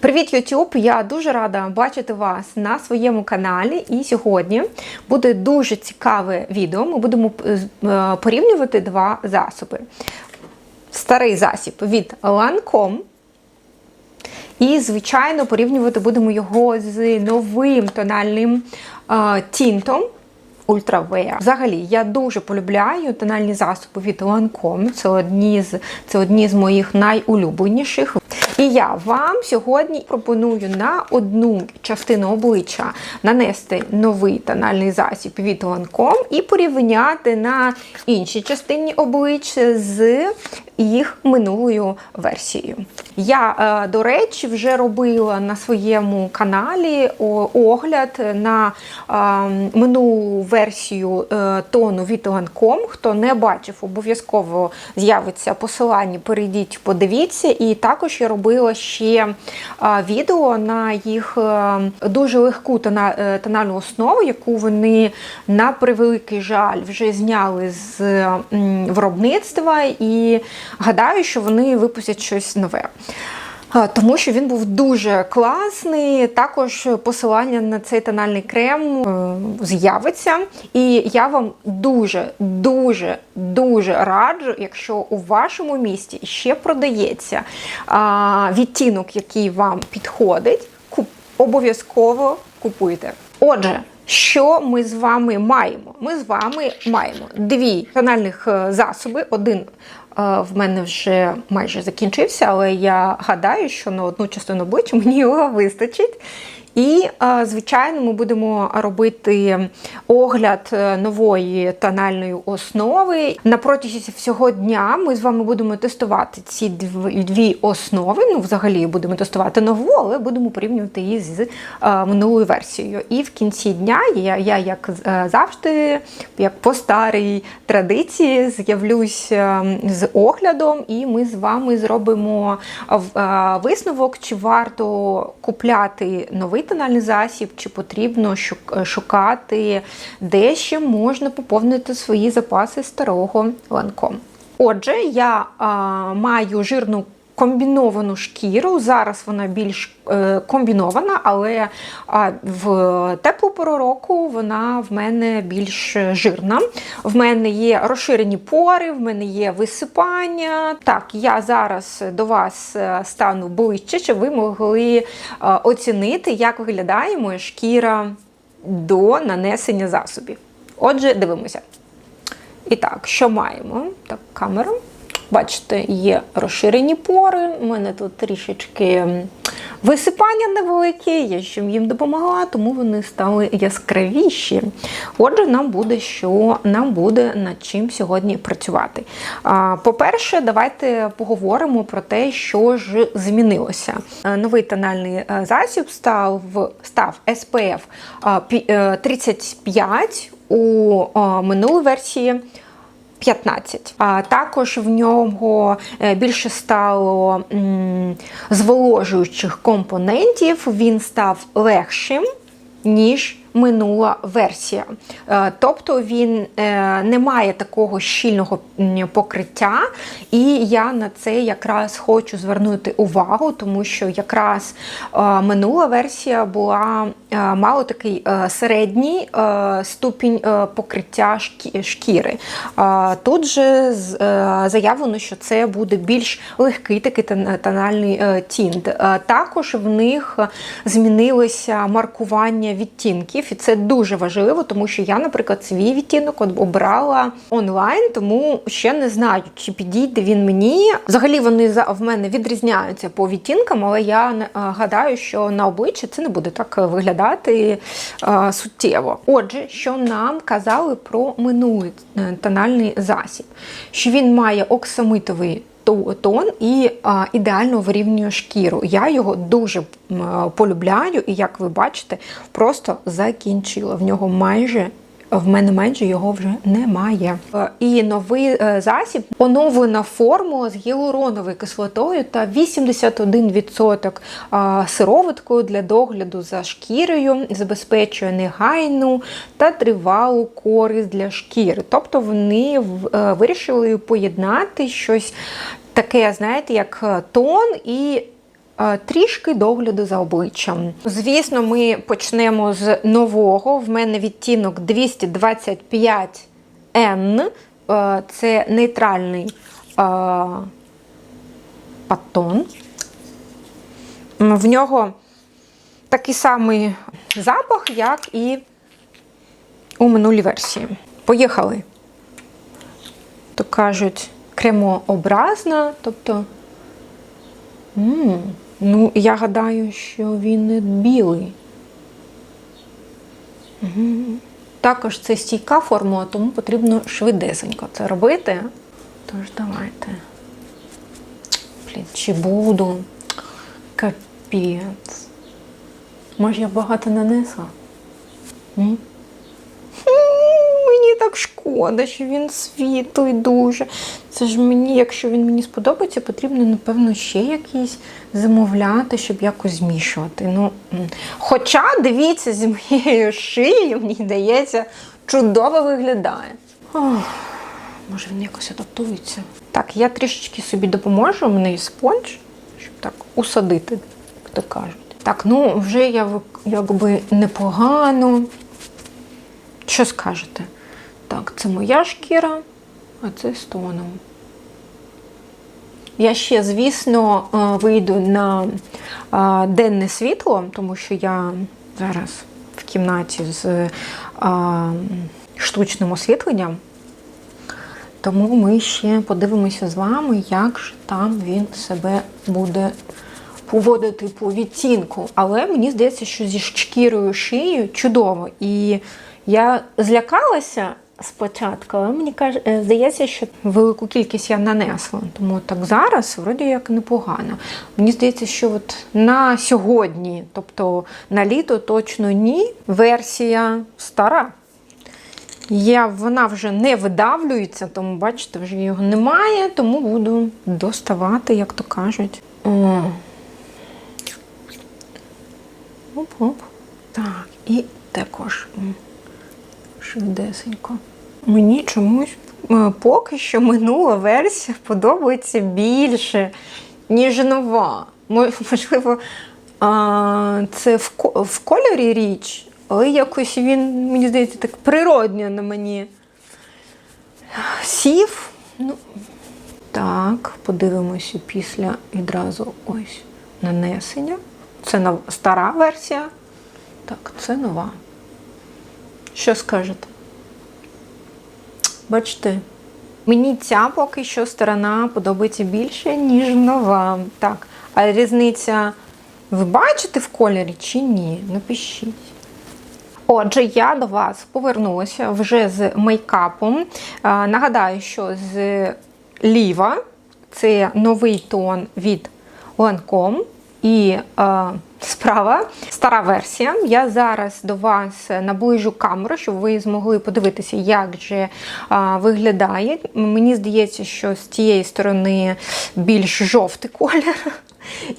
Привіт, YouTube! Я дуже рада бачити вас на своєму каналі. І сьогодні буде дуже цікаве відео. Ми будемо е, порівнювати два засоби. Старий засіб від Lancome. І, звичайно, порівнювати будемо його з новим тональним е, тінтом. Ультравеа. Взагалі, я дуже полюбляю тональні засоби від Lancome. Це одні з це одні з моїх найулюбленіших. І я вам сьогодні пропоную на одну частину обличчя нанести новий тональний засіб від Lancome і порівняти на іншій частині обличчя з їх минулою версією. Я, е, до речі, вже робила на своєму каналі огляд на е, минулу версію е, тону від Lancome. Хто не бачив, обов'язково з'явиться посилання, перейдіть, подивіться. І також я робила ще відео на їх дуже легку тональну основу, яку вони на превеликий жаль вже зняли з виробництва. І гадаю, що вони випустять щось нове. Тому що він був дуже класний. Також посилання на цей тональний крем з'явиться. І я вам дуже, дуже, дуже раджу, якщо у вашому місті ще продається відтінок, який вам підходить, обов'язково купуйте. Отже. Що ми з вами маємо? Ми з вами маємо дві тональних засоби. Один в мене вже майже закінчився, але я гадаю, що на одну частину обличчя мені його вистачить. І, звичайно, ми будемо робити огляд е, нової тональної основи. На протязі всього дня ми з вами будемо тестувати ці дві основи. Ну, взагалі, будемо тестувати нову, але будемо порівнювати її з минулою версією. І в кінці дня я, я як е, завжди, як по старій традиції, з'явлюсь з оглядом, і ми з вами зробимо висновок, чи варто купляти новий тональний засіб, чи потрібно шукати, де ще можна поповнити свої запаси старого ланком. Отже, я а, маю жирну комбіновану шкіру. Зараз вона більш е, комбінована, але в теплу пору року вона в мене більш жирна. В мене є розширені пори, в мене є висипання. Так, я зараз до вас е, стану ближче, щоб ви могли е, оцінити, як виглядає моя шкіра до нанесення засобів. Отже, дивимося. І так, що маємо? Так, камера. Бачите, є розширені пори. У мене тут трішечки висипання невелике, я ще їм допомогла, тому вони стали яскравіші. Отже, нам буде що нам буде над чим сьогодні працювати. По-перше, давайте поговоримо про те, що ж змінилося. Новий тональний е, засіб став став SPF 35 е, у минулій версії. 15. А також в нього е, більше стало зволожуючих компонентів, він став легшим, ніж минула версія. Е, тобто він е, не має такого щільного покриття, і я на це якраз хочу звернути увагу, тому що якраз е, минула версія була мало такий середній ступінь покриття шкіри. Тут же заявлено, що це буде більш легкий такий тональний тінт. Також в них змінилося маркування відтінків і це дуже важливо, тому що я, наприклад, свій відтінок обрала онлайн, тому ще не знаю, чи підійде він мені. Взагалі вони в мене відрізняються по відтінкам, але я е, гадаю, що на обличчі це не буде так виглядати е, суттєво. Отже, що нам казали про минулий е, тональний засіб, що він має оксамитовий тон і ідеально вирівнює шкіру. Я його дуже полюбляю, і як ви бачите, просто закінчила. В нього майже. В мене майже його вже немає. Е, і новий е, засіб оновлена формула з гіалуроновою кислотою та 81% сироваткою для догляду за шкірою, забезпечує негайну та тривалу користь для шкіри. Тобто вони е, вирішили поєднати щось таке, знаєте, як тон і е, трішки догляду за обличчям. Звісно, ми почнемо з нового. В мене відтінок 225N. Е, Це нейтральний е, патон. В нього такий самий запах, як і у минулій версії. Поїхали. То кажуть, кремообразна, тобто. м, ну, я гадаю, що він не білий. Мгм. Також це стійка формула, тому потрібно швидесенько це робити. Тож давайте. Блін, чи буду? Капець. Може, я багато нанесла? М? Так шкода, що він світлий дуже. Це ж мені, якщо він мені сподобається, потрібно, напевно, ще якийсь замовляти, щоб якось змішувати. Ну, хоча, дивіться, з моєю шиєю, мені здається, чудово виглядає. Ох, може він якось адаптується. Так, я трішечки собі допоможу, у мене є спонж, щоб так усадити, як то кажуть. Так, ну вже я якби непогано. Що скажете? Так, це моя шкіра, а це з тоном. Я ще, звісно, е, вийду на е, денне світло, тому що я зараз в кімнаті з е, штучним освітленням. Тому ми ще подивимося з вами, як ж там він себе буде поводити по відтінку. Але мені здається, що зі шкірою шиєю чудово. І я злякалася спочатку, але мені каже, е, здається, що велику кількість я нанесла. Тому так зараз вроді як непогано. Мені здається, що от на сьогодні, тобто на літо точно ні. Версія стара. Я, вона вже не видавлюється, тому бачите, вже його немає, тому буду доставати, як то кажуть. Оп-оп. Так, і також швидесенько. Мені чомусь е, поки що минула версія подобається більше, ніж нова. Можливо, це в, кольорі річ, але якось він, мені здається, так природньо на мені сів. Ну, так, подивимося після відразу ось нанесення. Це стара версія. Так, це нова. Що скажете? Бачите, мені ця поки що сторона подобається більше, ніж нова. Так, а різниця ви бачите в кольорі чи ні? Напишіть. Отже, я до вас повернулася вже з мейкапом. А, Нагадаю, що з ліва це новий тон від Lancome. І справа стара версія. Я зараз до вас наближу камеру, щоб ви змогли подивитися, як же а, виглядає. Мені здається, що з тієї сторони більш жовтий колір.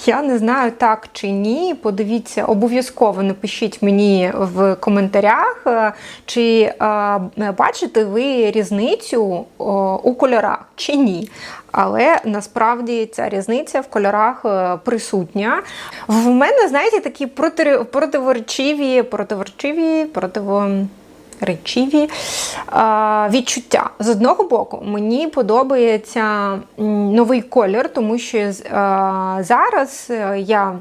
Я не знаю, так чи ні. Подивіться, обов'язково напишіть мені в коментарях, е, чи е, бачите ви різницю о, у кольорах чи ні. Але насправді ця різниця в кольорах е, присутня. В мене, знаєте, такі проти, противоречиві, противоречиві, противоречиві е, відчуття. З одного боку, мені подобається новий колір, тому що е, зараз е, я.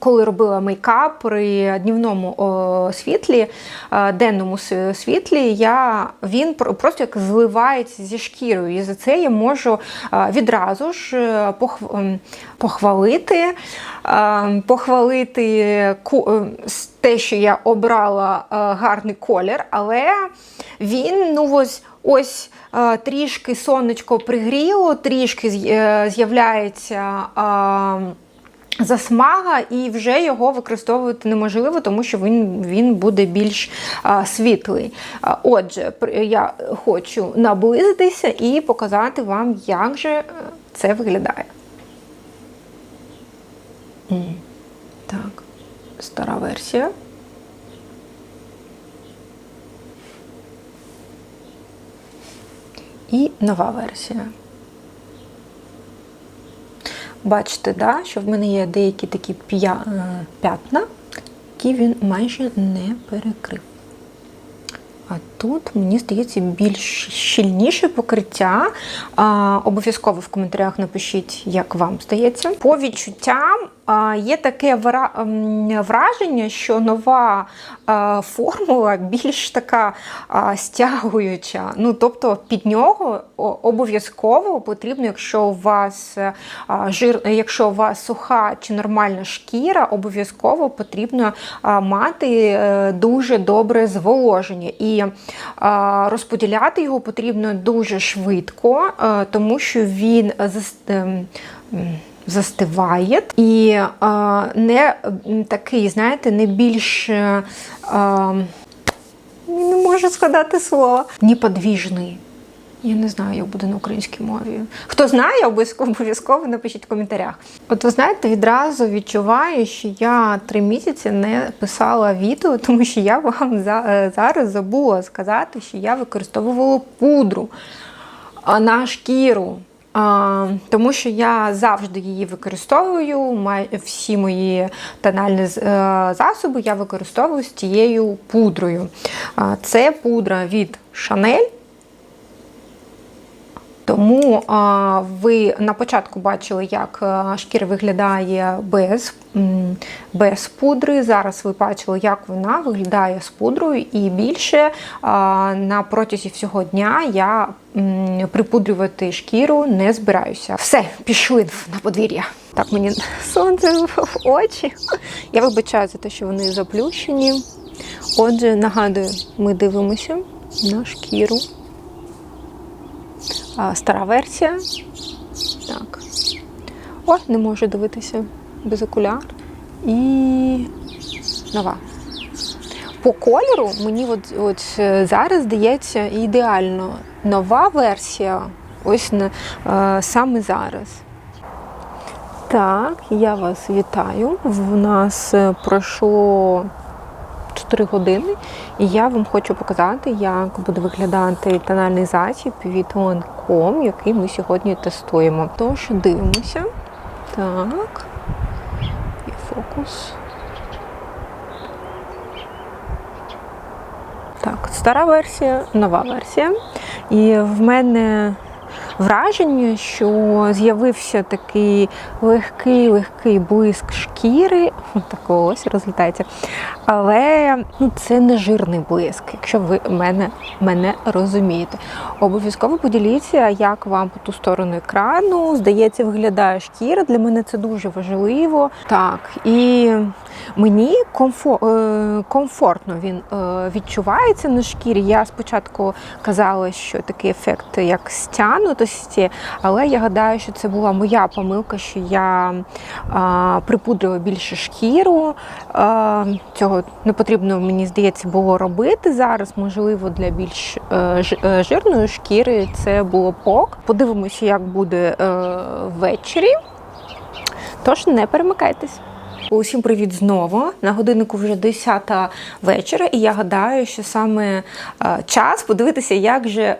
Коли робила мейкап при днівному світлі, е, денному світлі, я, він просто як зливається зі шкірою. І за це я можу е, відразу ж е, похв- похвалити, похвалити те, що я обрала гарний колір, але він ну ось ось трішки сонечко пригріло, трішки з'я- з'являється. Засмага, і вже його використовувати неможливо, тому що він, він буде більш а, світлий. А, отже, я хочу наблизитися і показати вам, як же е, це виглядає. Так, стара версія. І нова версія. Бачите, да, що в мене є деякі такі е, п'ятна, які він майже не перекрив. А тут, мені здається, більш щільніше покриття. Обов'язково в коментарях напишіть, як вам здається. По відчуттям є таке вра- враження, що нова формула більш така стягуюча. Ну, тобто під нього обов'язково потрібно, якщо у вас е, жир, якщо у вас суха чи нормальна шкіра, обов'язково потрібно мати е, дуже добре зволоження. І розподіляти його потрібно дуже швидко, е, тому що він ем, застиває і е, не такий, знаєте, не більш. е, е, не можу сказати слово. Неподвіжний. Я не знаю, як буде на українській мові. Хто знає, обов'язково напишіть в коментарях. От ви знаєте, відразу відчуваю, що я три місяці не писала відео, тому що я вам е, зараз забула сказати, що я використовувала пудру на шкіру. А, тому що я завжди її використовую. Всі мої тональні е, засоби я використовую з тією пудрою. А, це пудра від Chanel. Тому а, ви на початку бачили, як а, шкіра виглядає без, без пудри. Зараз ви бачили, як вона виглядає з пудрою, і більше а, на протязі всього дня я м, припудрювати шкіру не збираюся. Все, пішли на подвір'я. Так, мені сонце в очі. Я вибачаю за те, що вони заплющені. Отже, нагадую, ми дивимося на шкіру. Стара версія. Так. О, не можу дивитися без окуляр. І нова. По кольору мені от, от е, зараз здається ідеально нова версія. Ось е, саме зараз. Так, я вас вітаю. В нас е, пройшло 4 години, і я вам хочу показати, як буде виглядати тональний засіб від Lancome, який ми сьогодні тестуємо. Тож дивимося. Так. І фокус. Так, стара версія, нова версія. І в мене враження, що з'явився такий легкий, легкий блиск шкіри. Так ось розлітається. Але ну, це не жирний блиск, якщо ви мене, мене розумієте. Обов'язково поділіться, як вам по ту сторону екрану. Здається, виглядає шкіра. Для мене це дуже важливо. Так, і мені е, комфортно він е, відчувається на шкірі. Я спочатку казала, що такий ефект як стянутості, але я гадаю, що це була моя помилка, що я припудрила більше шкіру. Цього не потрібно, мені здається, було робити зараз. Можливо, для більш е, е, жирної шкіри це було пок. Подивимося, як буде е, ввечері. Тож не перемикайтесь. Усім привіт знову. На годиннику вже 10 вечора, і я гадаю, що саме е, час подивитися, як же е,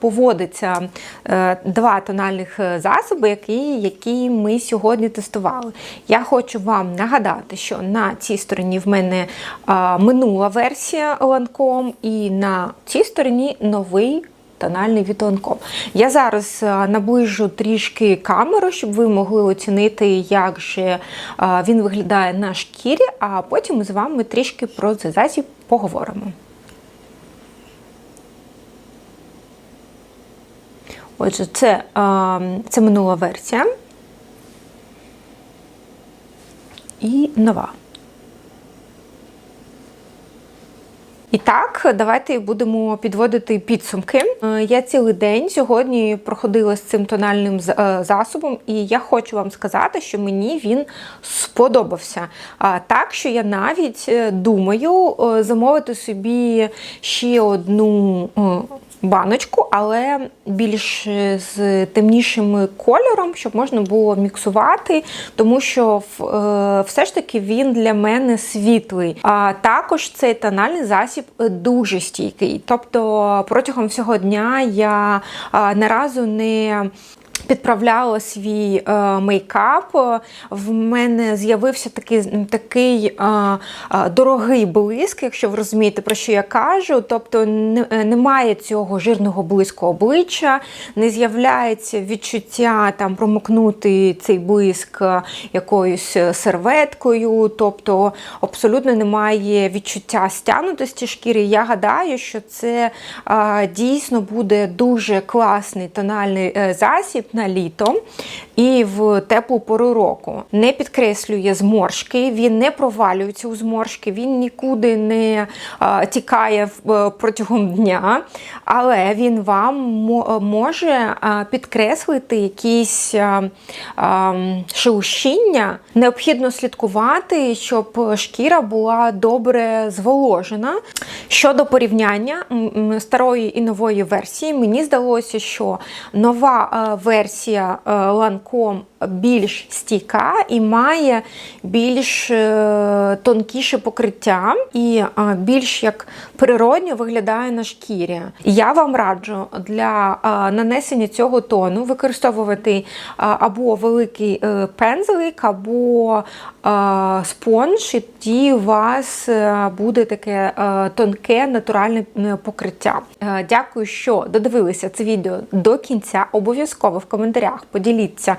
поводиться е, два тональних е, засоби, які, які ми сьогодні тестували. Я хочу вам нагадати, що на цій стороні в мене е, минула версія Lancome, і на цій стороні новий тональний від Lancome. Я зараз е, наближу трішки камеру, щоб ви могли оцінити, як же е, він виглядає на шкірі, а потім ми з вами трішки про цей засіб поговоримо. Отже, це, це минула версія і нова. І так, давайте будемо підводити підсумки. Е, Я цілий день сьогодні проходила з цим тональним е, засобом, і я хочу вам сказати, що мені він сподобався. Так, що я навіть е, думаю замовити собі ще одну баночку, але більш е, з темнішим кольором, щоб можна було міксувати, тому що е, все ж таки він для мене світлий. А також цей тональний засіб е, дуже стійкий. Тобто протягом всього дня я наразу не підправляла свій е, мейкап, е, в мене з'явився такий, такий е, е, дорогий блиск, якщо ви розумієте, про що я кажу. Тобто не, е, немає цього жирного блиску обличчя, не з'являється відчуття там промокнути цей блиск е, якоюсь серветкою, тобто абсолютно немає відчуття стягнутості шкіри. Я гадаю, що це е, дійсно буде дуже класний тональний е, засіб на літо і в теплу пору року. Не підкреслює зморшки, він не провалюється у зморшки, він нікуди не тікає е, протягом дня, але він вам мо- може підкреслити якісь шелушіння. Необхідно слідкувати, щоб шкіра була добре зволожена. Щодо порівняння старої і нової версії, мені здалося, що нова е, версія е, Lancome більш стійка і має більш е, тонкіше покриття і е, більш як природньо виглядає на шкірі. Я вам раджу для е, нанесення цього тону використовувати або великий пензлик, або спонж, і тоді у вас буде таке тонке натуральне покриття. Дякую, що додивилися це відео до кінця. Обов'язково в коментарях поділіться,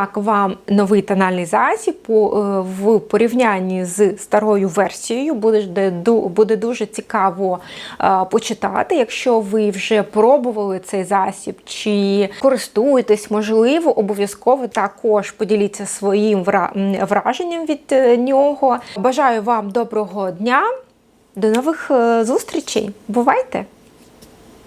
як вам новий тональний засіб е, в порівнянні з старою версією. Буде, дуже цікаво е, почитати. Якщо ви вже пробували цей засіб чи користуєтесь, можливо, обов'язково також поділіться своїм враженням від е, нього. Бажаю вам доброго дня. До нових зустрічей. Бувайте!